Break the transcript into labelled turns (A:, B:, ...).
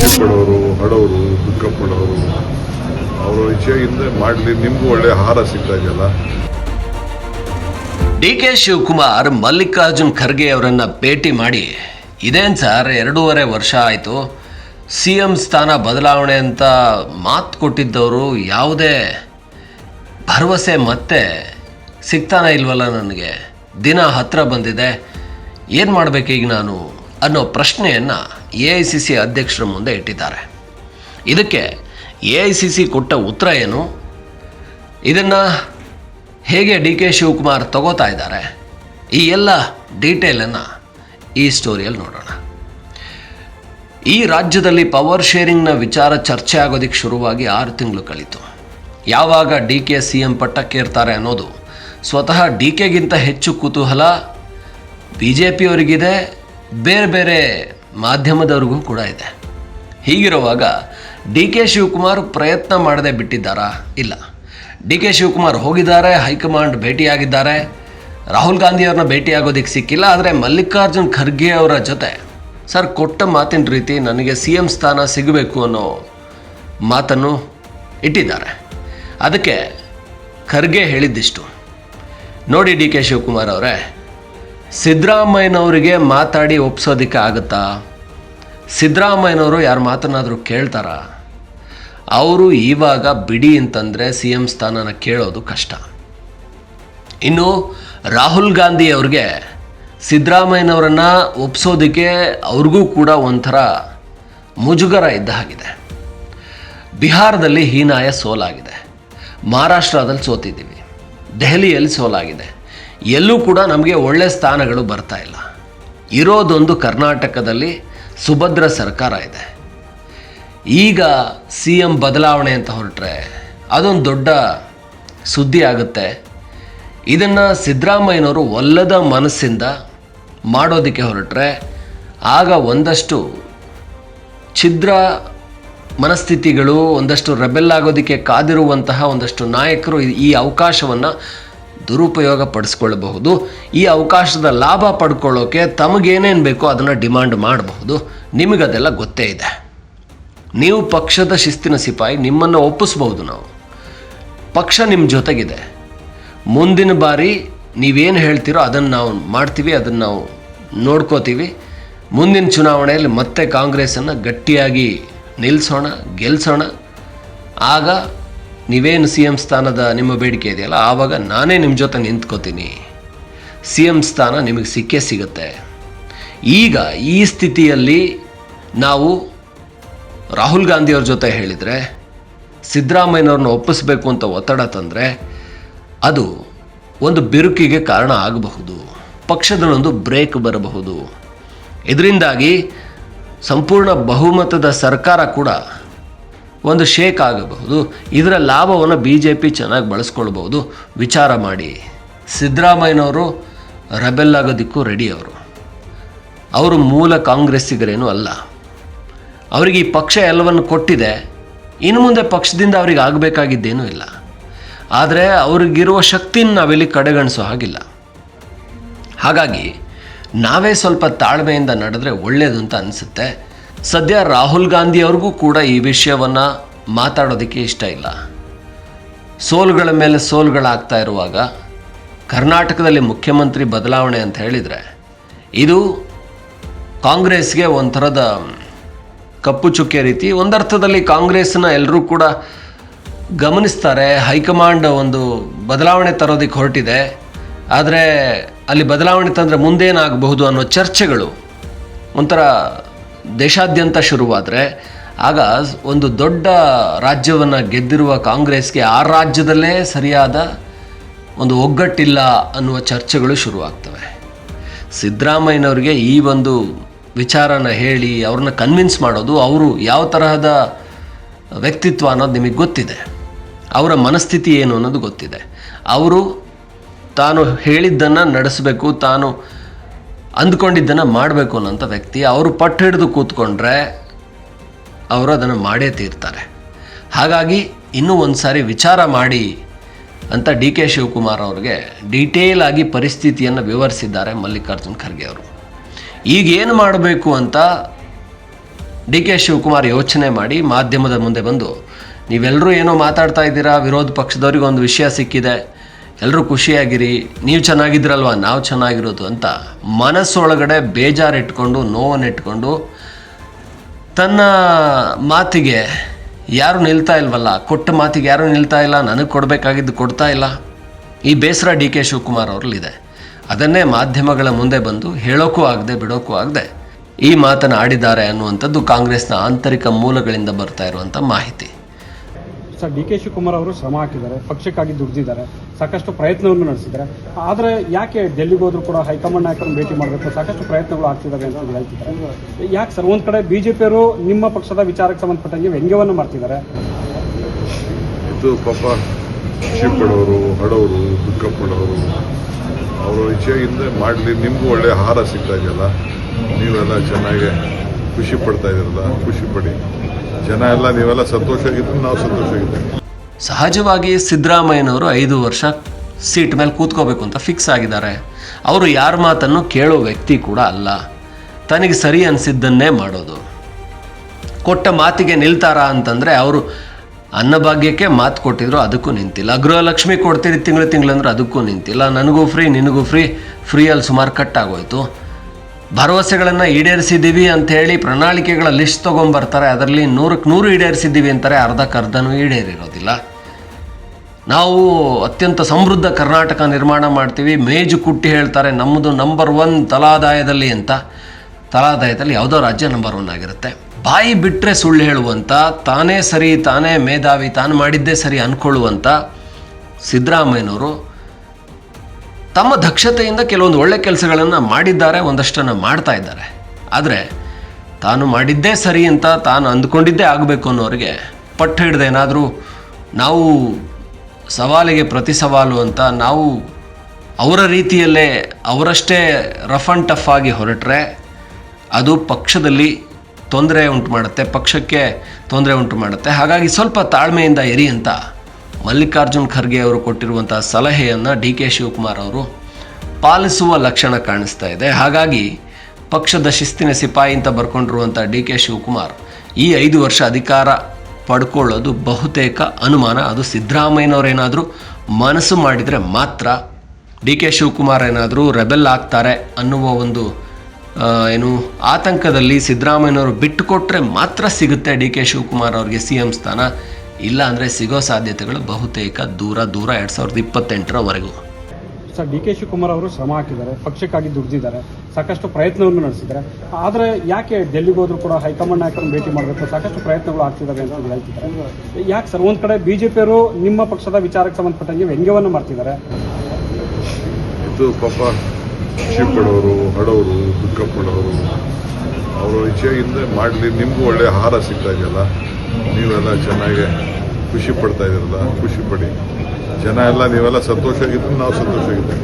A: ಖುಷಿ ಹಡವರು ದುಃಖ ಪಡೋರು ಅವರ ಇಚ್ಛೆಯಿಂದ ಮಾಡಲಿ, ನಿಮಗೂ ಒಳ್ಳೆ ಆಹಾರ ಸಿಗ್ತಾ ಇದೆಯಲ್ಲ.
B: ಡಿ ಕೆ ಶಿವಕುಮಾರ್ ಮಲ್ಲಿಕಾರ್ಜುನ್ ಖರ್ಗೆ ಅವರನ್ನು ಭೇಟಿ ಮಾಡಿ, ಇದೇನು ಸರ್, ಎರಡೂವರೆ ವರ್ಷ ಆಯಿತು. ಸಿ ಎಂ ಸ್ಥಾನ ಬದಲಾವಣೆ ಅಂತ ಮಾತು ಕೊಟ್ಟಿದ್ದವರು ಯಾವುದೇ ಭರವಸೆ ಮತ್ತೆ ಸಿಗ್ತಾನೆ ಇಲ್ವಲ್ಲ ನನಗೆ. ದಿನ ಹತ್ತಿರ ಬಂದಿದೆ. ಏನು ಮಾಡಬೇಕೀಗ ನಾನು? ಅನ್ನೋ ಪ್ರಶ್ನೆಯನ್ನು ಎ ಐ ಸಿ ಸಿ ಅಧ್ಯಕ್ಷರ ಮುಂದೆ ಇಟ್ಟಿದ್ದಾರೆ. ಇದಕ್ಕೆ ಎ ಐ ಸಿ ಸಿ ಕೊಟ್ಟ ಉತ್ತರ ಏನು? ಇದನ್ನು ಹೇಗೆ ಡಿ ಕೆ ಶಿವಕುಮಾರ್ ತಗೋತಾ ಇದ್ದಾರೆ? ಈ ಎಲ್ಲ ಡೀಟೇಲನ್ನು ಈ ಸ್ಟೋರಿಯಲ್ಲಿ ನೋಡೋಣ. ಈ ರಾಜ್ಯದಲ್ಲಿ ಪವರ್ ಶೇರಿಂಗ್ನ ವಿಚಾರ ಚರ್ಚೆ ಆಗೋದಕ್ಕೆ ಶುರುವಾಗಿ ಆರು ತಿಂಗಳು ಕಳೀತು. ಯಾವಾಗ ಡಿ ಕೆ ಸಿ ಎಂ ಪಟ್ಟಕ್ಕೇರ್ತಾರೆ ಅನ್ನೋದು ಸ್ವತಃ ಡಿ ಕೆಗಿಂತ ಹೆಚ್ಚು ಕುತೂಹಲ, ಬಿ ಜೆ ಪಿಯವರಿಗಿದೆ, ಬೇರೆ ಬೇರೆ ಮಾಧ್ಯಮದವ್ರಿಗೂ ಕೂಡ ಇದೆ. ಹೀಗಿರುವಾಗ ಡಿ ಕೆ ಶಿವಕುಮಾರ್ ಪ್ರಯತ್ನ ಮಾಡದೆ ಬಿಟ್ಟಿದ್ದಾರಾ? ಇಲ್ಲ. ಡಿ ಕೆ ಶಿವಕುಮಾರ್ ಹೋಗಿದ್ದಾರೆ, ಹೈಕಮಾಂಡ್ ಭೇಟಿಯಾಗಿದ್ದಾರೆ. ರಾಹುಲ್ ಗಾಂಧಿಯವ್ರನ್ನ ಭೇಟಿಯಾಗೋದಕ್ಕೆ ಸಿಕ್ಕಿಲ್ಲ, ಆದರೆ ಮಲ್ಲಿಕಾರ್ಜುನ್ ಖರ್ಗೆ ಅವರ ಜೊತೆ. ಸರ್, ಕೊಟ್ಟ ಮಾತಿನ ರೀತಿ ನನಗೆ ಸಿ ಎಂ ಸ್ಥಾನ ಸಿಗಬೇಕು ಅನ್ನೋ ಮಾತನ್ನು ಇಟ್ಟಿದ್ದಾರೆ. ಅದಕ್ಕೆ ಖರ್ಗೆ ಹೇಳಿದ್ದಿಷ್ಟು. ನೋಡಿ ಡಿ ಕೆ ಶಿವಕುಮಾರ್ ಅವರೇ ಸಿದ್ದರಾಮಯ್ಯನವರಿಗೆ ಮಾತಾಡಿ ಒಪ್ಸೋದಕ್ಕೆ ಆಗುತ್ತಾ? ಸಿದ್ದರಾಮಯ್ಯನವರು ಯಾರು ಮಾತನ್ನಾದರೂ ಕೇಳ್ತಾರಾ? ಅವರು ಇವಾಗ ಬಿಡಿ ಅಂತಂದರೆ ಸಿ ಎಂ ಸ್ಥಾನನ ಕೇಳೋದು ಕಷ್ಟ. ಇನ್ನು ರಾಹುಲ್ ಗಾಂಧಿ ಅವ್ರಿಗೆ ಸಿದ್ದರಾಮಯ್ಯನವರನ್ನು ಒಪ್ಸೋದಕ್ಕೆ ಅವ್ರಿಗೂ ಕೂಡ ಒಂಥರ ಮುಜುಗರ ಇದ್ದ ಹಾಗಿದೆ. ಬಿಹಾರದಲ್ಲಿ ಹೀನಾಯ ಸೋಲಾಗಿದೆ. ಮಹಾರಾಷ್ಟ್ರದಲ್ಲಿ ಸೋತಿದ್ದೀವಿ. ದೆಹಲಿಯಲ್ಲಿ ಸೋಲಾಗಿದೆ. ಎಲ್ಲೂ ಕೂಡ ನಮಗೆ ಒಳ್ಳೆ ಸ್ಥಾನಗಳು ಬರ್ತಾ ಇಲ್ಲ. ಇರೋದೊಂದು ಕರ್ನಾಟಕದಲ್ಲಿ ಸುಭದ್ರ ಸರ್ಕಾರ ಇದೆ. ಈಗ ಸಿ ಎಂ ಬದಲಾವಣೆ ಅಂತ ಹೊರಟ್ರೆ ಅದೊಂದು ದೊಡ್ಡ ಸುದ್ದಿ ಆಗುತ್ತೆ. ಇದನ್ನು ಸಿದ್ದರಾಮಯ್ಯನವರು ಒಲ್ಲದ ಮನಸ್ಸಿಂದ ಮಾಡೋದಕ್ಕೆ ಹೊರಟ್ರೆ ಆಗ ಒಂದಷ್ಟು ಛಿದ್ರ ಮನಸ್ಥಿತಿಗಳು, ಒಂದಷ್ಟು ರೆಬೆಲ್ ಆಗೋದಕ್ಕೆ ಕಾದಿರುವಂತಹ ಒಂದಷ್ಟು ನಾಯಕರು ಈ- ಈ ಅವಕಾಶವನ್ನು ದುರುಪಯೋಗ ಪಡಿಸ್ಕೊಳ್ಬಹುದು. ಈ ಅವಕಾಶದ ಲಾಭ ಪಡ್ಕೊಳ್ಳೋಕೆ ತಮಗೇನೇನು ಬೇಕೋ ಅದನ್ನು ಡಿಮಾಂಡ್ ಮಾಡಬಹುದು. ನಿಮಗದೆಲ್ಲ ಗೊತ್ತೇ ಇದೆ. ನೀವು ಪಕ್ಷದ ಶಿಸ್ತಿನ ಸಿಪಾಯಿ, ನಿಮ್ಮನ್ನು ಒಪ್ಪಿಸ್ಬೋದು ನಾವು. ಪಕ್ಷ ನಿಮ್ಮ ಜೊತೆಗಿದೆ. ಮುಂದಿನ ಬಾರಿ ನೀವೇನು ಹೇಳ್ತೀರೋ ಅದನ್ನು ನಾವು ಮಾಡ್ತೀವಿ, ಅದನ್ನು ನಾವು ನೋಡ್ಕೋತೀವಿ. ಮುಂದಿನ ಚುನಾವಣೆಯಲ್ಲಿ ಮತ್ತೆ ಕಾಂಗ್ರೆಸನ್ನು ಗಟ್ಟಿಯಾಗಿ ನಿಲ್ಲಿಸೋಣ ಗೆಲ್ಲಿಸೋಣ ಆಗ ನೀವೇನು ಸಿ ಎಂ ಸ್ಥಾನದ ನಿಮ್ಮ ಬೇಡಿಕೆ ಇದೆಯಲ್ಲ, ಆವಾಗ ನಾನೇ ನಿಮ್ಮ ಜೊತೆ ನಿಂತ್ಕೋತೀನಿ. ಸಿ ಎಂ ಸ್ಥಾನ ನಿಮಗೆ ಸಿಕ್ಕೇ ಸಿಗುತ್ತೆ. ಈಗ ಈ ಸ್ಥಿತಿಯಲ್ಲಿ ನಾವು ರಾಹುಲ್ ಗಾಂಧಿಯವ್ರ ಜೊತೆ ಹೇಳಿದರೆ, ಸಿದ್ದರಾಮಯ್ಯನವ್ರನ್ನ ಒಪ್ಪಿಸ್ಬೇಕು ಅಂತ ಒತ್ತಡ ತಂದರೆ, ಅದು ಒಂದು ಬಿರುಕಿಗೆ ಕಾರಣ ಆಗಬಹುದು. ಪಕ್ಷದಲ್ಲೊಂದು ಬ್ರೇಕ್ ಬರಬಹುದು. ಇದರಿಂದಾಗಿ ಸಂಪೂರ್ಣ ಬಹುಮತದ ಸರ್ಕಾರ ಕೂಡ ಒಂದು ಶೇಕ್ ಆಗಬಹುದು. ಇದರ ಲಾಭವನ್ನು ಬಿ ಜೆ ಪಿ ಚೆನ್ನಾಗಿ ಬಳಸ್ಕೊಳ್ಬಹುದು. ವಿಚಾರ ಮಾಡಿ. ಸಿದ್ದರಾಮಯ್ಯನವರು ರೆಬೆಲ್ ಆಗೋದಕ್ಕೂ ರೆಡಿ ಅವರು. ಅವರು ಮೂಲ ಕಾಂಗ್ರೆಸ್ಸಿಗರೇನು ಅಲ್ಲ. ಅವರಿಗೆ ಈ ಪಕ್ಷ ಎಲ್ಲವನ್ನು ಕೊಟ್ಟಿದೆ. ಇನ್ನು ಮುಂದೆ ಪಕ್ಷದಿಂದ ಅವರಿಗೆ ಆಗಬೇಕಾಗಿದ್ದೇನೂ ಇಲ್ಲ. ಆದರೆ ಅವ್ರಿಗಿರುವ ಶಕ್ತಿನ ನಾವಿಲ್ಲಿ ಕಡೆಗಣಿಸೋ ಹಾಗಿಲ್ಲ. ಹಾಗಾಗಿ ನಾವೇ ಸ್ವಲ್ಪ ತಾಳ್ಮೆಯಿಂದ ನಡೆದ್ರೆ ಒಳ್ಳೆಯದು ಅಂತ ಅನಿಸುತ್ತೆ. ಸದ್ಯ ರಾಹುಲ್ ಗಾಂಧಿ ಅವ್ರಿಗೂ ಕೂಡ ಈ ವಿಷಯವನ್ನು ಮಾತಾಡೋದಕ್ಕೆ ಇಷ್ಟ ಇಲ್ಲ. ಸೋಲುಗಳ ಮೇಲೆ ಸೋಲುಗಳಾಗ್ತಾ ಇರುವಾಗ ಕರ್ನಾಟಕದಲ್ಲಿ ಮುಖ್ಯಮಂತ್ರಿ ಬದಲಾವಣೆ ಅಂತ ಹೇಳಿದರೆ ಇದು ಕಾಂಗ್ರೆಸ್ಗೆ ಒಂಥರದ ಕಪ್ಪು ಚುಕ್ಕೆ ರೀತಿ, ಒಂದರ್ಥದಲ್ಲಿ ಕಾಂಗ್ರೆಸ್ನ ಎಲ್ಲರೂ ಕೂಡ ಗಮನಿಸ್ತಾರೆ. ಹೈಕಮಾಂಡ್ ಒಂದು ಬದಲಾವಣೆ ತರೋದಕ್ಕೆ ಹೊರಟಿದೆ. ಆದರೆ ಅಲ್ಲಿ ಬದಲಾವಣೆ ತಂದರೆ ಮುಂದೇನಾಗಬಹುದು ಅನ್ನೋ ಚರ್ಚೆಗಳು ಒಂಥರ ದೇಶಾದ್ಯಂತ ಶುರುವಾದರೆ, ಆಗ ಒಂದು ದೊಡ್ಡ ರಾಜ್ಯವನ್ನು ಗೆದ್ದಿರುವ ಕಾಂಗ್ರೆಸ್ಗೆ ಆ ರಾಜ್ಯದಲ್ಲೇ ಸರಿಯಾದ ಒಂದು ಒಗ್ಗಟ್ಟಿಲ್ಲ ಅನ್ನುವ ಚರ್ಚೆಗಳು ಶುರುವಾಗ್ತವೆ. ಸಿದ್ದರಾಮಯ್ಯನವ್ರಿಗೆ ಈ ಒಂದು ವಿಚಾರನ ಹೇಳಿ, ಅವ್ರನ್ನ ಕನ್ವಿನ್ಸ್ ಮಾಡೋದು ಅವರು ಯಾವ ತರಹದ ವ್ಯಕ್ತಿತ್ವ ಅನ್ನೋದು ನಿಮಗೆ ಗೊತ್ತಿದೆ. ಅವರ ಮನಸ್ಥಿತಿ ಏನು ಅನ್ನೋದು ಗೊತ್ತಿದೆ. ಅವರು ತಾನು ಹೇಳಿದ್ದನ್ನು ನಡೆಸಬೇಕು, ತಾನು ಅಂದ್ಕೊಂಡಿದ್ದನ್ನು ಮಾಡಬೇಕು ಅನ್ನೋಂಥ ವ್ಯಕ್ತಿ, ಅವರು ಪಟ್ಟು ಹಿಡಿದು ಕೂತ್ಕೊಂಡ್ರೆ ಅವರು ಅದನ್ನು ಮಾಡೇ ತೀರ್ತಾರೆ. ಹಾಗಾಗಿ ಇನ್ನೂ ಒಂದು ಸಾರಿ ವಿಚಾರ ಮಾಡಿ ಅಂತ ಡಿ ಕೆ ಶಿವಕುಮಾರ್ ಅವ್ರಿಗೆ ಡೀಟೇಲ್ ಆಗಿ ಪರಿಸ್ಥಿತಿಯನ್ನು ವಿವರಿಸಿದ್ದಾರೆ ಮಲ್ಲಿಕಾರ್ಜುನ್ ಖರ್ಗೆ ಅವರು. ಈಗ ಏನು ಮಾಡಬೇಕು ಅಂತ ಡಿ ಕೆ ಶಿವಕುಮಾರ್ ಯೋಚನೆ ಮಾಡಿ ಮಾಧ್ಯಮದ ಮುಂದೆ ಬಂದು ನೀವೆಲ್ಲರೂ ಏನೋ ಮಾತಾಡ್ತಾ ಇದ್ದೀರಾ, ವಿರೋಧ ಪಕ್ಷದವ್ರಿಗೆ ಒಂದು ವಿಷಯ ಸಿಕ್ಕಿದೆ ಎಲ್ಲರೂ ಖುಷಿಯಾಗಿರಿ, ನೀವು ಚೆನ್ನಾಗಿದ್ರಲ್ವಾ, ನಾವು ಚೆನ್ನಾಗಿರೋದು ಅಂತ ಮನಸ್ಸೊಳಗಡೆ ಬೇಜಾರಿಟ್ಕೊಂಡು, ನೋವನ್ನಿಟ್ಕೊಂಡು ತನ್ನ ಮಾತಿಗೆ ಯಾರು ನಿಲ್ತಾ ಇಲ್ವಲ್ಲ, ಕೊಟ್ಟ ಮಾತಿಗೆ ಯಾರು ನಿಲ್ತಾ ಇಲ್ಲ, ನನಗೆ ಕೊಡಬೇಕಾಗಿದ್ದು ಕೊಡ್ತಾ ಇಲ್ಲ. ಈ ಬೇಸರ ಡಿ ಕೆ ಶಿವಕುಮಾರ್ ಅವ್ರಲ್ಲಿದೆ. ಅದನ್ನೇ ಮಾಧ್ಯಮಗಳ ಮುಂದೆ ಬಂದು ಹೇಳೋಕ್ಕೂ ಆಗದೆ ಬಿಡೋಕ್ಕೂ ಆಗದೆ ಈ ಮಾತನ್ನು ಆಡಿದ್ದಾರೆ ಅನ್ನುವಂಥದ್ದು ಕಾಂಗ್ರೆಸ್ನ ಆಂತರಿಕ ಮೂಲಗಳಿಂದ ಬರ್ತಾ ಇರುವಂಥ ಮಾಹಿತಿ.
C: ಸರ್, ಡಿ ಕೆ ಶಿವಕುಮಾರ್ ಅವರು ಶ್ರಮ ಹಾಕಿದ್ದಾರೆ, ಪಕ್ಷಕ್ಕಾಗಿ ದುಡಿದಿದ್ದಾರೆ, ಸಾಕಷ್ಟು ಪ್ರಯತ್ನವನ್ನು ನಡೆಸಿದ್ದಾರೆ. ಆದರೆ ಯಾಕೆ ಡೆಲ್ಲಿಗೆ ಹೋದ್ರು ಕೂಡ ಹೈಕಮಾಂಡ್ ನಾಯಕರನ್ನು ಭೇಟಿ ಮಾಡಬೇಕು? ಸಾಕಷ್ಟು ಪ್ರಯತ್ನಗಳು ಆಗ್ತಿದ್ದಾವೆ ಅಂತ ಹೇಳ್ತಿದ್ದಾರೆ. ಯಾಕೆ ಸರ್, ಒಂದು ಕಡೆ ಬಿಜೆಪಿಯವರು ನಿಮ್ಮ ಪಕ್ಷದ ವಿಚಾರಕ್ಕೆ ಸಂಬಂಧಪಟ್ಟಂಗೆ ವ್ಯಂಗ್ಯವನ್ನು ಮಾಡ್ತಿದ್ದಾರೆ?
A: ಇದು ಪಾಪ ಅವರ ಇಚ್ಛೆಯಿಂದ ಮಾಡಲಿ, ನಿಮಗೂ ಒಳ್ಳೆಯ ಆಹಾರ ಸಿಗ್ತಾ ಇದೆಯಲ್ಲ, ನೀವೆಲ್ಲ ಚೆನ್ನಾಗಿ ಖುಷಿ ಪಡ್ತಾ ಇದ್ದೀರಲ್ಲ ಖುಷಿ ಪಡಿ. ಜನ ಎಲ್ಲ, ನೀವೆಲ್ಲ ಸಂತೋಷವಾಗಿದ್ರೆ ನಾವು ಸಂತೋಷವಾಗಿದ್ದೇವೆ.
B: ಸಹಜವಾಗಿ ಸಿದ್ದರಾಮಯ್ಯನವರು ಐದು ವರ್ಷ ಸೀಟ್ ಮೇಲೆ ಕೂತ್ಕೋಬೇಕು ಅಂತ ಫಿಕ್ಸ್ ಆಗಿದ್ದಾರೆ. ಅವರು ಯಾರ ಮಾತನ್ನು ಕೇಳೋ ವ್ಯಕ್ತಿ ಕೂಡ ಅಲ್ಲ. ತನಗೆ ಸರಿ ಅನಿಸಿದ್ದನ್ನೇ ಮಾಡೋದು. ಕೊಟ್ಟ ಮಾತಿಗೆ ನಿಲ್ತಾರಾ ಅಂತಂದರೆ ಅವರು ಅನ್ನಭಾಗ್ಯಕ್ಕೆ ಮಾತು ಕೊಟ್ಟಿದ್ರು, ಅದಕ್ಕೂ ನಿಂತಿಲ್ಲ. ಗೃಹಲಕ್ಷ್ಮಿ ಕೊಡ್ತೀರಿ ತಿಂಗಳು ತಿಂಗಳು ಅಂದ್ರೆ ಅದಕ್ಕೂ ನಿಂತಿಲ್ಲ. ನನಗೂ ಫ್ರೀ ನಿನಗೂ ಫ್ರೀ ಫ್ರೀಯಲ್ಲಿ ಸುಮಾರು ಕಟ್ ಆಗೋಯ್ತು. ಭರವಸೆಗಳನ್ನು ಈಡೇರಿಸಿದ್ದೀವಿ ಅಂಥೇಳಿ ಪ್ರಣಾಳಿಕೆಗಳ ಲಿಸ್ಟ್ ತೊಗೊಂಬರ್ತಾರೆ. ಅದರಲ್ಲಿ ನೂರಕ್ಕೆ ನೂರು ಈಡೇರಿಸಿದ್ದೀವಿ ಅಂತಾರೆ. ಅರ್ಧಕ್ಕರ್ಧನೂ ಈಡೇರಿರೋದಿಲ್ಲ. ನಾವು ಅತ್ಯಂತ ಸಮೃದ್ಧ ಕರ್ನಾಟಕ ನಿರ್ಮಾಣ ಮಾಡ್ತೀವಿ. ಮೇಜು ಕುಟ್ಟಿ ಹೇಳ್ತಾರೆ ನಮ್ಮದು ನಂಬರ್ ಒನ್ ತಲಾದಾಯದಲ್ಲಿ ಅಂತ. ತಲಾದಾಯದಲ್ಲಿ ಯಾವುದೋ ರಾಜ್ಯ ನಂಬರ್ ಒನ್ ಆಗಿರುತ್ತೆ. ಬಾಯಿ ಬಿಟ್ಟರೆ ಸುಳ್ಳು ಹೇಳುವಂಥ ತಾನೇ ಸರಿ, ತಾನೇ ಮೇಧಾವಿ, ತಾನು ಮಾಡಿದ್ದೇ ಸರಿ ಅಂದ್ಕೊಳ್ಳುವಂಥ ಸಿದ್ದರಾಮಯ್ಯನವರು ತಮ್ಮ ದಕ್ಷತೆಯಿಂದ ಕೆಲವೊಂದು ಒಳ್ಳೆ ಕೆಲಸಗಳನ್ನು ಮಾಡಿದ್ದಾರೆ, ಒಂದಷ್ಟನ್ನು ಮಾಡ್ತಾ ಇದ್ದಾರೆ. ಆದರೆ ತಾನು ಮಾಡಿದ್ದೇ ಸರಿ ಅಂತ ತಾನು ಅಂದ್ಕೊಂಡಿದ್ದೇ ಆಗಬೇಕು ಅನ್ನೋರಿಗೆ ಪಟ್ಟು ಹಿಡ್ದು ಏನಾದರೂ ನಾವು ಸವಾಲಿಗೆ ಪ್ರತಿ ಸವಾಲು ಅಂತ ನಾವು ಅವರ ರೀತಿಯಲ್ಲೇ ಅವರಷ್ಟೇ ರಫ್ ಆ್ಯಂಡ್ ಟಫ್ ಆಗಿ ಹೊರಟ್ರೆ ಅದು ಪಕ್ಷದಲ್ಲಿ ತೊಂದರೆ ಉಂಟು ಮಾಡುತ್ತೆ, ಪಕ್ಷಕ್ಕೆ ತೊಂದರೆ ಉಂಟು ಮಾಡುತ್ತೆ. ಹಾಗಾಗಿ ಸ್ವಲ್ಪ ತಾಳ್ಮೆಯಿಂದ ಎರಿ ಅಂತ ಮಲ್ಲಿಕಾರ್ಜುನ್ ಖರ್ಗೆ ಅವರು ಕೊಟ್ಟಿರುವಂತಹ ಸಲಹೆಯನ್ನು ಡಿ ಕೆ ಶಿವಕುಮಾರ್ ಅವರು ಪಾಲಿಸುವ ಲಕ್ಷಣ ಕಾಣಿಸ್ತಾ ಇದೆ. ಹಾಗಾಗಿ ಪಕ್ಷದ ಶಿಸ್ತಿನ ಸಿಪಾಯಿ ಅಂತ ಬರ್ಕೊಂಡಿರುವಂಥ ಡಿ ಕೆ ಶಿವಕುಮಾರ್ ಈ ಐದು ವರ್ಷ ಅಧಿಕಾರ ಪಡ್ಕೊಳ್ಳೋದು ಬಹುತೇಕ ಅನುಮಾನ. ಅದು ಸಿದ್ದರಾಮಯ್ಯನವರೇನಾದರೂ ಮನಸ್ಸು ಮಾಡಿದರೆ ಮಾತ್ರ ಡಿ ಕೆ ಶಿವಕುಮಾರ್ ಏನಾದರೂ ರೆಬೆಲ್ ಆಗ್ತಾರೆ ಅನ್ನುವ ಒಂದು ಏನು ಆತಂಕದಲ್ಲಿ ಸಿದ್ದರಾಮಯ್ಯನವರು ಬಿಟ್ಟು ಕೊಟ್ಟರೆ ಮಾತ್ರ ಸಿಗುತ್ತೆ ಡಿ ಕೆ ಶಿವಕುಮಾರ್ ಅವ್ರಿಗೆ ಸಿ ಎಂ ಸ್ಥಾನ. ಇಲ್ಲ ಅಂದರೆ ಸಿಗೋ ಸಾಧ್ಯತೆಗಳು ಬಹುತೇಕ ದೂರ ದೂರ ಎರಡು ಸಾವಿರದ ಇಪ್ಪತ್ತೆಂಟರವರೆಗೂ.
C: ಸರ್ ಡಿ ಕೆ ಶಿವಕುಮಾರ್ ಅವರು ಶ್ರಮ ಹಾಕಿದ್ದಾರೆ ಪಕ್ಷಕ್ಕಾಗಿ ದುಡಿದಿದ್ದಾರೆ ಸಾಕಷ್ಟು ಪ್ರಯತ್ನವನ್ನು ನಡೆಸಿದ್ದಾರೆ. ಆದರೆ ಯಾಕೆ ಡೆಲ್ಲಿಗೆ ಹೋದ್ರು ಕೂಡ ಹೈಕಮಾಂಡ್ ನಾಯಕರನ್ನು ಭೇಟಿ ಮಾಡಬೇಕು? ಸಾಕಷ್ಟು ಪ್ರಯತ್ನಗಳು ಆಗ್ತಿದ್ದಾವೆ ಅಂತ ಹೇಳ್ತಿದ್ದಾರೆ. ಯಾಕೆ ಸರ್ ಒಂದು ಕಡೆ ಬಿಜೆಪಿಯವರು ನಿಮ್ಮ ಪಕ್ಷದ ವಿಚಾರಕ್ಕೆ ಸಂಬಂಧಪಟ್ಟಂಗೆ ವ್ಯಂಗ್ಯವನ್ನು ಮಾಡ್ತಿದ್ದಾರೆ?
A: ಇದು ಪಾಪ ಖುಷಿ ಹಡವರು ಹಡೋರು ದುಃಖ ವಿಷಯ ಅವರ ಇಚ್ಛೆಯಿಂದ ಮಾಡಲಿ ನಿಮಗೂ ಒಳ್ಳೆ ಆಹಾರ ಸಿಗ್ತಾ ಇದೆಯಲ್ಲ? ನೀವೆಲ್ಲ ಚೆನ್ನಾಗಿ ಖುಷಿ ಪಡ್ತಾ ಇದ್ದೀರಲ್ಲ ಖುಷಿ ಪಡಿ. ಜನ ಎಲ್ಲ ನೀವೆಲ್ಲ ಸಂತೋಷವಾಗಿದ್ರೆ ನಾವು ಸಂತೋಷವಾಗಿದ್ದೇವೆ.